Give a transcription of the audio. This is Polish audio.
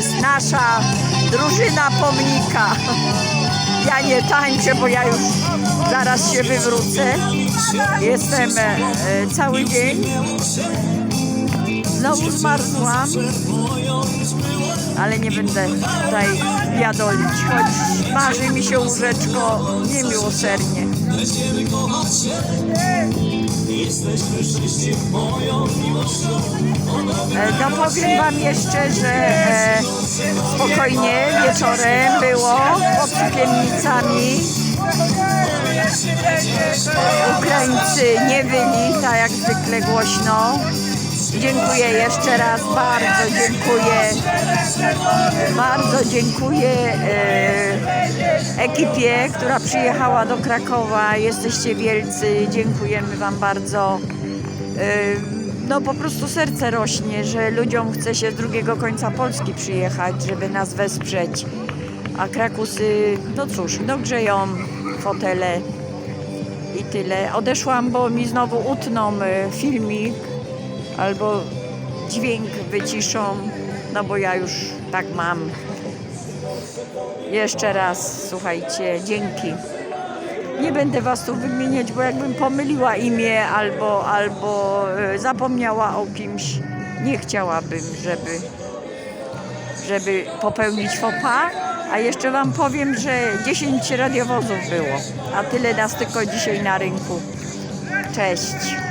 jest nasza drużyna pomnika. Ja nie tańczę, bo ja już zaraz się wywrócę. Jestem e, cały dzień. Znowu zmarzłam, ale nie będę tutaj biadolić, choć marzy mi się łóżeczko niemiłosiernie. E, No powiem Wam jeszcze, że e, spokojnie wieczorem było pod sukiennicami. Ukraińcy nie byli, tak jak zwykle głośno. Dziękuję jeszcze raz, bardzo dziękuję. Bardzo dziękuję e, ekipie, która przyjechała do Krakowa. Jesteście wielcy, dziękujemy Wam bardzo. E, no po prostu serce rośnie, że ludziom chce się z drugiego końca Polski przyjechać, żeby nas wesprzeć. A Krakusy, no cóż, no grzeją fotele i tyle. Odeszłam, bo mi znowu utną e, filmik albo dźwięk wyciszą, no bo ja już tak mam. Jeszcze raz, słuchajcie, dzięki. Nie będę was tu wymieniać, bo jakbym pomyliła imię albo, albo e, zapomniała o kimś, nie chciałabym, żeby, żeby popełnić faux. A jeszcze wam powiem, że 10 radiowozów było, a tyle nas tylko dzisiaj na rynku. Cześć.